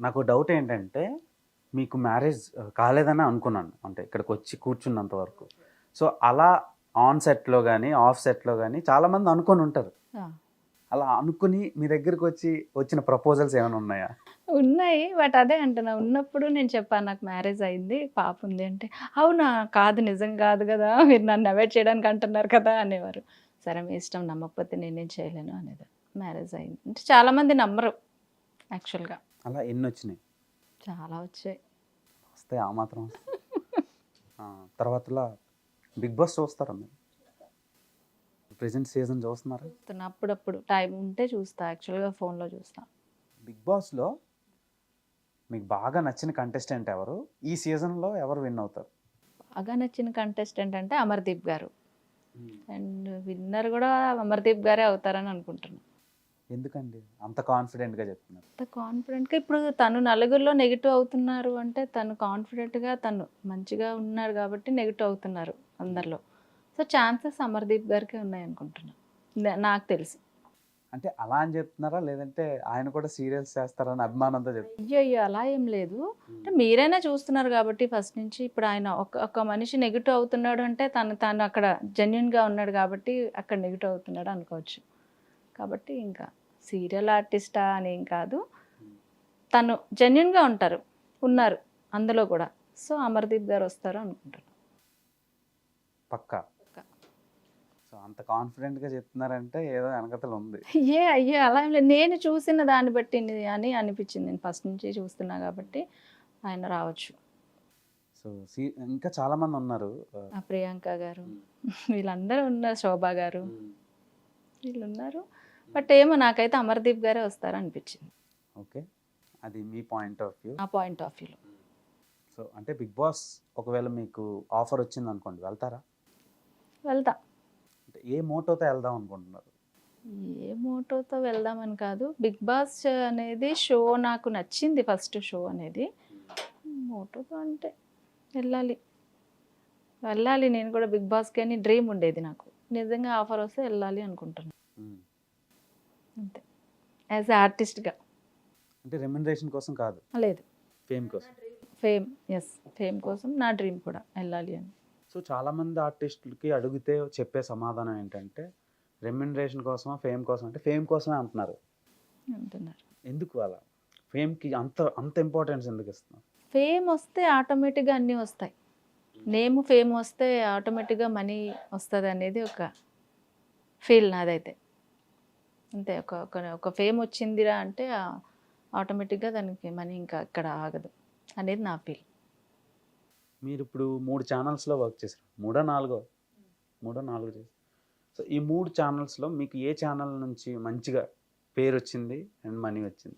నాకు డౌట్ ఏంటంటే మీకు మ్యారేజ్ కాలేదని అనుకున్నాను. అంటే ఇక్కడికి వచ్చి కూర్చున్నంత వరకు. సో అలా ఆన్ సెట్లో కానీ ఆఫ్ సెట్లో కానీ చాలామంది అనుకొని ఉంటారు. అలా అనుకుని మీ దగ్గరికి వచ్చి వచ్చిన ప్రపోజల్స్ ఏమైనా ఉన్నాయా? ఉన్నాయి. బట్ అదే అంటున్నా ఉన్నప్పుడు నేను చెప్పాను నాకు మ్యారేజ్ అయింది పాప ఉంది అంటే అవునా? కాదు నిజం కాదు కదా మీరు నన్ను అవాయిడ్ చేయడానికి అంటున్నారు కదా అనేవారు. సరే మీ ఇష్టం నమ్మకపోతే నేనేం చేయలేను అనేది. మ్యారేజ్ అయింది. అంటే చాలామంది నమ్మరు యాక్చువల్గా. అలా ఎన్ని వచ్చినాయి చాలా వచ్చాయి. వస్తాయి ఆ మాత్రం తర్వాతలా బిగ్ బాస్ చూస్తారా మీరు? ప్రజెంట్ సీజన్ చూస్తున్నారా? చూస్తున్నా అప్పుడప్పుడు. టైం ఉంటే చూస్తా యాక్చువల్గా ఫోన్లో చూస్తా. బిగ్ బాస్లో మీకు బాగా నచ్చిన కంటెస్టెంట్ ఎవరు? ఈ సీజన్లో ఎవరు విన్ అవుతారు? బాగా నచ్చిన కంటెస్టెంట్ అంటే అమర్దీప్ గారు. అండ్ విన్నర్ కూడా అమర్దీప్ గారే అవుతారని అనుకుంటున్నాను ఎందుకండి? అంత కాన్ఫిడెంట్గా చెప్తున్నారు. అంత కాన్ఫిడెంట్గా ఇప్పుడు తను నలుగురిలో నెగిటివ్ అవుతున్నారు అంటే తను కాన్ఫిడెంట్గా తను మంచిగా ఉన్నారు కాబట్టి నెగిటివ్ అవుతున్నారు అందరిలో. సో ఛాన్సెస్ అమర్దీప్ గారికి ఉన్నాయి అనుకుంటున్నాను నే- నాకు తెలిసి. అంటే అలా అని చెప్తున్నారా? లేదంటే ఆయన కూడా సీరియల్స్ చేస్తారని అభిమానంతో చెప్తున్నారు అయ్యో అయ్యో అలా ఏం లేదు. అంటే మీరైనా చూస్తున్నారు కాబట్టి ఫస్ట్ నుంచి ఇప్పుడు ఆయన ఒక ఒక మనిషి నెగిటివ్ అవుతున్నాడు అంటే తను తను అక్కడ జెన్యున్గా ఉన్నాడు కాబట్టి అక్కడ నెగిటివ్ అవుతున్నాడు అనుకోవచ్చు. కాబట్టి ఇంకా సీరియల్ ఆర్టిస్టా అని ఏం కాదు. తను జెన్యున్గా ఉంటారు ఉన్నారు అందులో కూడా. సో అమర్దీప్ గారు వస్తారు అనుకుంటాను పక్కా. సో అంత చెప్తున్నారంటే ఏదో వెనకతలు ఉంది. అయ్యే అయ్యే అలా ఏం లేదు. నేను చూసిన దాన్ని బట్టి అని అనిపించింది. నేను ఫస్ట్ నుంచి చూస్తున్నా కాబట్టి ఆయన రావచ్చు. సో సీ ఇంకా చాలా మంది ఉన్నారు ప్రియాంక గారు. వీళ్ళందరూ ఉన్నారు. శోభా గారు. వీళ్ళు ఉన్నారు బట్ ఏమో నాకైతే అమర్దీప్ గారే వస్తారు అనిపించింది ఓకే. అది మీ పాయింట్ ఆఫ్ వ్యూ? ఆ పాయింట్ ఆఫ్ వ్యూలో. సో అంటే బిగ్ బాస్ ఒకవేళ మీకు ఆఫర్ వచ్చింది అనుకోండి వెళ్తారా? వెళ్తా. అంటే ఏ మోటోతో వెళ్దాం అనుకుంటున్నారు? ఏ మోటోతో వెళ్దామని కాదు. బిగ్ బాస్ అనేది షో నాకు నచ్చింది ఫస్ట్ షో అనేది. మోటోతో అంటే వెళ్ళాలి. వెళ్ళాలి. నేను కూడా బిగ్ బాస్కి అని డ్రీమ్ ఉండేది నాకు. నిజంగా ఆఫర్ వస్తే వెళ్ళాలి అనుకుంటున్నాను. అంతే. యాజ్ ఆర్టిస్ట్గా అంటే రెమ్యునరేషన్ కోసం కాదు. లేదు. ఫేమ్ కోసం. ఫేమ్ ఎస్ ఫేమ్ కోసం నా డ్రీమ్ కూడా వెళ్ళాలి అని. సో చాలామంది ఆర్టిస్టులకి అడిగితే చెప్పే సమాధానం ఏంటంటే రెమ్యునరేషన్ కోసమా ఫేమ్ కోసం అంటే ఫేమ్ కోసమే అంటున్నారు. అంటున్నారు. ఎందుకు అలా? ఫేమ్కి అంత అంత ఇంపార్టెన్స్ ఎందుకు ఇస్తున్నారు ఫేమ్ వస్తే ఆటోమేటిక్గా అన్నీ వస్తాయి. నేమ్ ఫేమ్ వస్తే ఆటోమేటిక్గా మనీ వస్తుంది అనేది ఒక ఫీల్ నాదైతే. అంతే ఒక ఒక ఫేమ్ వచ్చిందిరా అంటే ఆటోమేటిక్గా దానికి మనీ ఇంకా ఇక్కడ ఆగదు అనేది నా ఫీల్. మీరు ఇప్పుడు మూడు ఛానల్స్లో వర్క్ చేశారు. మూడో నాలుగో? మూడో నాలుగో చేశారు. సో ఈ మూడు ఛానల్స్లో మీకు ఏ ఛానల్ నుంచి మంచిగా పేరు వచ్చింది అండ్ మనీ వచ్చింది?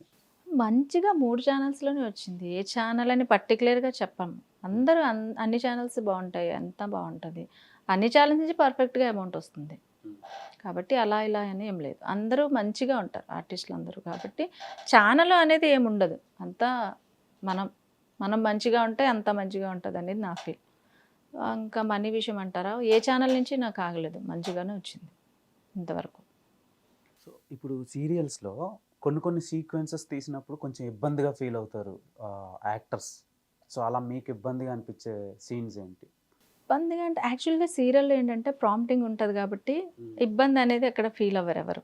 మంచిగా మూడు ఛానల్స్లోనే వచ్చింది. ఏ ఛానల్ అని పర్టికులర్గా చెప్పాము అందరూ అన్- అన్ని ఛానల్స్ బాగుంటాయి అంతా బాగుంటుంది. అన్ని ఛానల్స్ నుంచి పర్ఫెక్ట్గా అమౌంట్ వస్తుంది. కాబట్టి అలా ఇలా అని ఏం లేదు. అందరూ మంచిగా ఉంటారు ఆర్టిస్టులు అందరూ కాబట్టి ఛానల్ అనేది ఏమి ఉండదు. అంతా మనం మనం మంచిగా ఉంటే అంత మంచిగా ఉంటుంది అనేది నా ఫీల్ ఇంకా మనీ విషయం అంటారా? ఏ ఛానల్ నుంచి నాకు ఆగలేదు. మంచిగానే వచ్చింది ఇంతవరకు. సో ఇప్పుడు సీరియల్స్లో కొన్ని కొన్ని సీక్వెన్సెస్ తీసినప్పుడు కొంచెం ఇబ్బందిగా ఫీల్ అవుతారు యాక్టర్స్. సో అలా మీకు ఇబ్బందిగా అనిపించే సీన్స్ ఏంటి? ఇబ్బందిగా అంటే యాక్చువల్గా సీరియల్లో ఏంటంటే ప్రాంప్టింగ్ ఉంటుంది కాబట్టి ఇబ్బంది అనేది ఎక్కడ ఫీల్ అవ్వరు ఎవరు.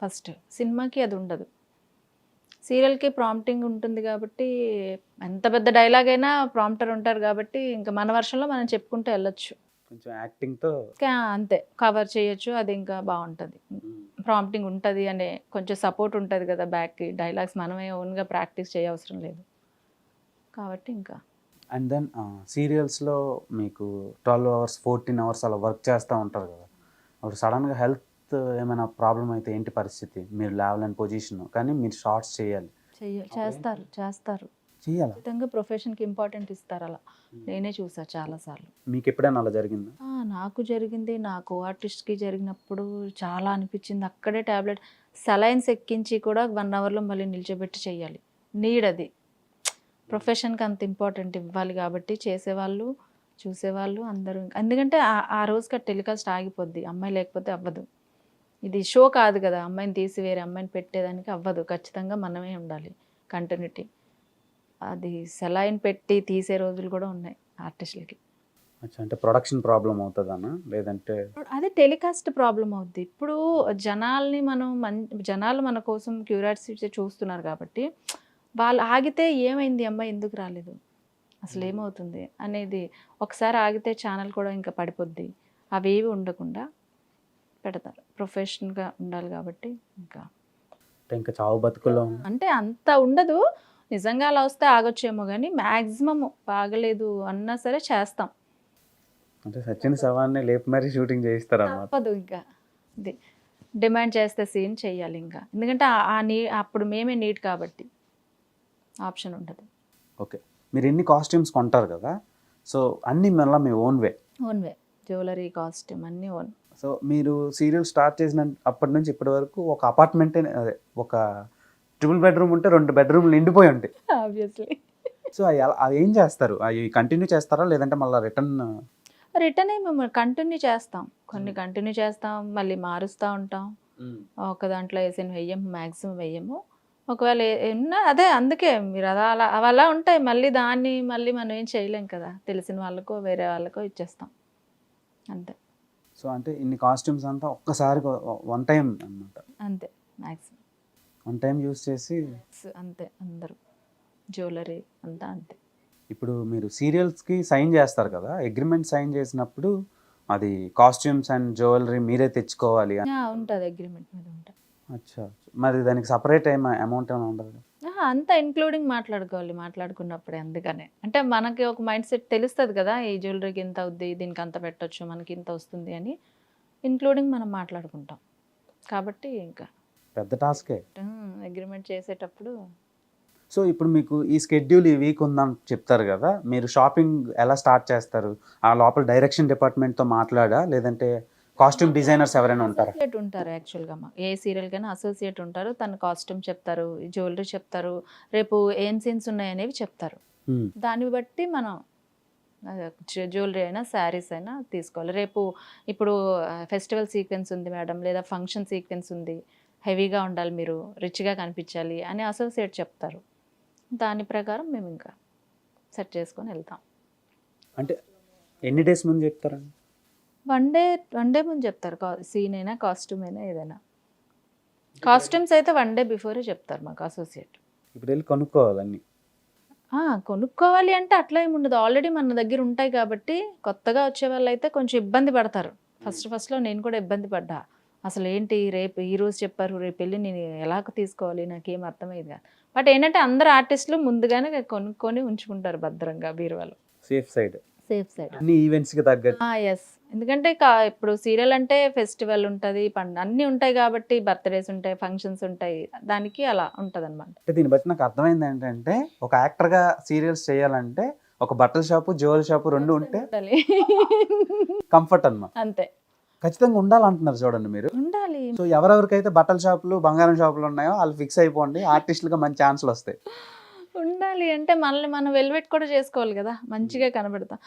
ఫస్ట్ సినిమాకి అది ఉండదు. సీరియల్కి ప్రాంప్టింగ్ ఉంటుంది కాబట్టి ఎంత పెద్ద డైలాగ్ అయినా ప్రాంప్టర్ ఉంటారు కాబట్టి ఇంకా మన వర్షంలో మనం చెప్పుకుంటూ వెళ్ళొచ్చు. కొంచెం యాక్టింగ్తో అంతే. కవర్ చేయొచ్చు అది ఇంకా బాగుంటుంది. ప్రాంప్టింగ్ ఉంటుంది అనే కొంచెం సపోర్ట్ ఉంటుంది కదా బ్యాక్కి డైలాగ్స్ మనమే ఓన్గా ప్రాక్టీస్ చేయవసరం లేదు. కాబట్టి ఇంకా అండ్ దెన్ సీరియల్స్లో మీకు ట్వెల్వ్ అవర్స్ ఫోర్టీన్ అవర్స్ అలా వర్క్ చేస్తూ ఉంటారు కదా. అప్పుడు సడన్గా హెల్త్ ఏమైనా ప్రాబ్లం అయితే ఏంటి పరిస్థితి? మీరు లేవలేని పొజిషన్ కానీ మీరు షార్ట్స్ చేయాలి. చేస్తారు చేస్తారు. చేయాలా ఖచ్చితంగా ప్రొఫెషన్కి ఇంపార్టెంట్ ఇస్తారు అలా. నేనే చూసా చాలాసార్లు మీకు ఎప్పుడైనా అలా జరిగిందా? నాకు జరిగింది. నా కో ఆర్టిస్ట్కి జరిగినప్పుడు చాలా అనిపించింది. అక్కడే ట్యాబ్లెట్ సలైన్స్ ఎక్కించి కూడా వన్ అవర్లో మళ్ళీ నిల్చోబెట్టి చేయాలి నీడ్ అది ప్రొఫెషన్కి అంత ఇంపార్టెంట్ ఇవ్వాలి కాబట్టి చేసేవాళ్ళు చూసేవాళ్ళు అందరూ. ఎందుకంటే ఆ- రోజుకి టెలికాస్ట్ ఆగిపోద్ది. అమ్మాయి లేకపోతే అవ్వదు. ఇది షో కాదు కదా. అమ్మాయిని తీసి వేరే అమ్మాయిని పెట్టేదానికి అవ్వదు. ఖచ్చితంగా మనమే ఉండాలి. కంటిన్యూటీ. అది సెలైన్ పెట్టి తీసే రోజులు కూడా ఉన్నాయి ఆర్టిస్టులకి. అంటే ప్రొడక్షన్ ప్రాబ్లం అవుతుందన్నా లేదంటే అదే టెలికాస్ట్ ప్రాబ్లం అవుద్ది. ఇప్పుడు జనాల్ని మనం మన్ జనాలు మన కోసం క్యూరియాసిటీ చూస్తున్నారు కాబట్టి వాళ్ళు ఆగితే ఏమైంది అమ్మాయి ఎందుకు రాలేదు? అసలు ఏమవుతుంది? అనేది ఒకసారి ఆగితే ఛానల్ కూడా ఇంకా పడిపోద్ది. అవేవి ఉండకుండా పెడతారు. ప్రొఫెషనల్గా ఉండాలి కాబట్టి ఇంకా. ఇంకా చావు బతుకుల్లో ఉన్న- అంటే అంత ఉండదు. నిజంగా అలా వస్తే ఆగొచ్చేమో కానీ మ్యాక్సిమం బాగలేదు అన్నా సరే చేస్తాం. అంటే సచిన్ సవాన్ని లేపి మరీ షూటింగ్ చేయిస్తారు తప్పదు ఇంకా. ఇది డిమాండ్ చేస్తే సీన్ చెయ్యాలి ఇంకా. ఎందుకంటే ఆ- ఆ నీ అప్పుడు మేమే నీట్ కాబట్టి. ఆప్షన్ ఉండదు ఓకే. మీరు ఎన్ని కాస్ట్యూమ్స్ కొంటారు కదా సో అన్ని మళ్ళీ మీ own way? Own way. Jewellery costume అన్నీ ఓన్ సో మీరు సీరియల్ స్టార్ట్ చేసిన అప్పటి నుంచి ఇప్పటి వరకు ఒక అపార్ట్మెంటే అదే ఒక ట్రిపుల్ బెడ్రూమ్ ఉంటే రెండు బెడ్రూమ్లు నిండిపోయి ఉంటాయి. ఆబ్వియస్లీ సో అవి ఏం చేస్తారు? అవి కంటిన్యూ చేస్తారా లేదంటే మళ్ళీ రిటర్న్ రిటర్న్ మేము కంటిన్యూ చేస్తాం. కొన్ని కంటిన్యూ చేస్తాం మళ్ళీ మారుస్తూ ఉంటాం. ఒక దాంట్లో వేసిన వెయ్యం మ్యాక్సిమం వెయ్యము. ఒకవేళ ఉన్నా అదే అందుకే మీరు అలా అలా అవి అలా ఉంటాయి. మళ్ళీ దాన్ని మళ్ళీ మనం ఏం చేయలేం కదా. తెలిసిన వాళ్ళకో వేరే వాళ్ళకో ఇచ్చేస్తాం. అంతే. సో అంటే ఇన్ని కాస్ట్యూమ్స్ అంతా ఒక్కసారి వన్ టైం అన్నమాట. అంతే. మ్యాక్సిమం వన్ టైం యూస్ చేసి అంతే. అందరూ. జ్యువెలరీ అంతా అంతే. ఇప్పుడు మీరు సీరియల్స్కి సైన్ చేస్తారు కదా. అగ్రిమెంట్ సైన్ చేసినప్పుడు అది కాస్ట్యూమ్స్ అండ్ జ్యువెలరీ మీరే తెచ్చుకోవాలి. ఉంటుంది అగ్రిమెంట్ అచ్చా మరి దానికి సపరేట్ అమౌంట్ ఏమైనా ఉండదు అంతా ఇంక్లూడింగ్ మాట్లాడుకోవాలి మాట్లాడుకున్నప్పుడే అందుకనే. అంటే మనకి ఒక మైండ్ సెట్ తెలుస్తుంది కదా ఈ జ్యువెలరీకి ఇంత అవుద్ది దీనికి అంత పెట్టొచ్చు మనకి ఇంత వస్తుంది అని. ఇంక్లూడింగ్ మనం మాట్లాడుకుంటాం. కాబట్టి ఇంకా. పెద్ద టాస్కే. అగ్రిమెంట్ చేసేటప్పుడు. సో ఇప్పుడు మీకు ఈ స్కెడ్యూల్ ఈ వీక్ ఉందని చెప్తారు కదా మీరు షాపింగ్ ఎలా స్టార్ట్ చేస్తారు? ఆ లోపల డైరెక్షన్ డిపార్ట్మెంట్తో మాట్లాడా? లేదంటే కాస్ట్యూమ్ డిజైనర్స్ ఎవరైనా ఉంటారా? అసోసియేట్ ఉంటారు యాక్చువల్గా మా ఏ సీరియల్ కైనా అసోసియేట్ ఉంటారు. తన కాస్ట్యూమ్ చెప్తారు జ్యువెలరీ చెప్తారు రేపు ఏం సీన్స్ ఉన్నాయనేవి చెప్తారు. Hmm. దాన్ని బట్టి మనం జ్యువెలరీ అయినా శారీస్ అయినా తీసుకోవాలి. రేపు ఇప్పుడు ఫెస్టివల్ సీక్వెన్స్ ఉంది మేడం లేదా ఫంక్షన్ సీక్వెన్స్ ఉంది హెవీగా ఉండాలి మీరు రిచ్గా కనిపించాలి అని అసోసియేట్ చెప్తారు. దాని ప్రకారం మేము ఇంకా సెట్ చేసుకొని వెళ్తాం. అంటే ఎన్ని డేస్ ముందు చెప్తారండి? వన్ డే వన్ డే ముందు చెప్తారు సీన్ అయినా కాస్ట్యూమ్ అయినా ఏదైనా. కాస్ట్యూమ్స్ అయితే వన్ డే బిఫోరే చెప్తారు మాకు అసోసియేట్ ఇప్పుడు వెళ్ళి కొనుక్కోవాలన్నీ కొనుక్కోవాలి అంటే అట్లా ఏమి ఉండదు. ఆల్రెడీ మన దగ్గర ఉంటాయి కాబట్టి కొత్తగా వచ్చే వాళ్ళు అయితే కొంచెం ఇబ్బంది పడతారు. ఫస్ట్ ఫస్ట్లో నేను కూడా ఇబ్బంది పడ్డా. అసలు ఏంటి రేపు ఈ రోజు చెప్పారు రేపు వెళ్ళి నేను ఎలా తీసుకోవాలి? నాకేం అర్థమయ్యేది కాదు. బట్ ఏంటంటే అందరు ఆర్టిస్టులు ముందుగానే కొనుక్కొని ఉంచుకుంటారు భద్రంగా బీరువాలో. సేఫ్ సైడ్ సేఫ్ సైడ్ అన్ని ఈవెంట్స్కి తగ్గట్టు. ఎస్ ఎందుకంటే కా- ఇప్పుడు సీరియల్ అంటే ఫెస్టివల్ ఉంటుంది పండు అన్నీ ఉంటాయి కాబట్టి బర్త్డేస్ ఉంటాయి ఫంక్షన్స్ ఉంటాయి. దానికి అలా ఉంటుంది అనమాట అంటే దీన్ని బట్టి నాకు అర్థమైంది ఏంటంటే ఒక యాక్టర్గా సీరియల్స్ చేయాలంటే ఒక బట్టల షాపు జ్యువెల్ షాపు రెండు ఉంటే కంఫర్ట్ అన్నమాట. అంతే. ఖచ్చితంగా ఉండాలంటున్నారు చూడండి మీరు. ఉండాలి. సో ఎవరెవరికైతే బట్టల షాపులు బంగారం షాపులు ఉన్నాయో వాళ్ళు ఫిక్స్ అయిపోండి ఆర్టిస్టులుగా మంచి ఛాన్సులు వస్తాయి. ఉండాలి. అంటే మనల్ని మనం వెల్వెట్ కూడా చేసుకోవాలి కదా. మంచిగా కనబడతాం.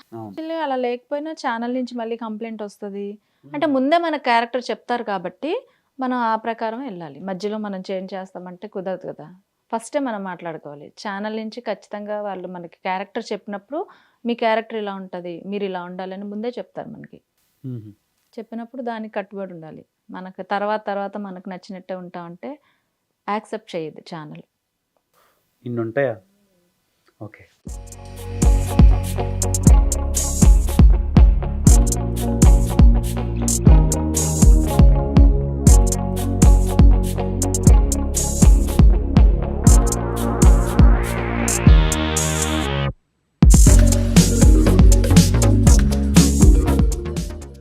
అలా లేకపోయినా ఛానల్ నుంచి మళ్ళీ కంప్లైంట్ వస్తుంది. అంటే ముందే మన క్యారెక్టర్ చెప్తారు కాబట్టి మనం ఆ ప్రకారం వెళ్ళాలి. మధ్యలో మనం చేంజ్ చేస్తామంటే కుదరదు కదా. ఫస్టే మనం మాట్లాడుకోవాలి. ఛానల్ నుంచి ఖచ్చితంగా వాళ్ళు మనకి క్యారెక్టర్ చెప్పినప్పుడు మీ క్యారెక్టర్ ఇలా ఉంటుంది మీరు ఇలా ఉండాలని ముందే చెప్తారు మనకి. చెప్పినప్పుడు దానికి కట్టుబడి ఉండాలి. మనకు తర్వాత తర్వాత మనకు నచ్చినట్టే ఉంటామంటే యాక్సెప్ట్ చేయదు ఛానల్. ఇన్నుంటాయా? ఓకే.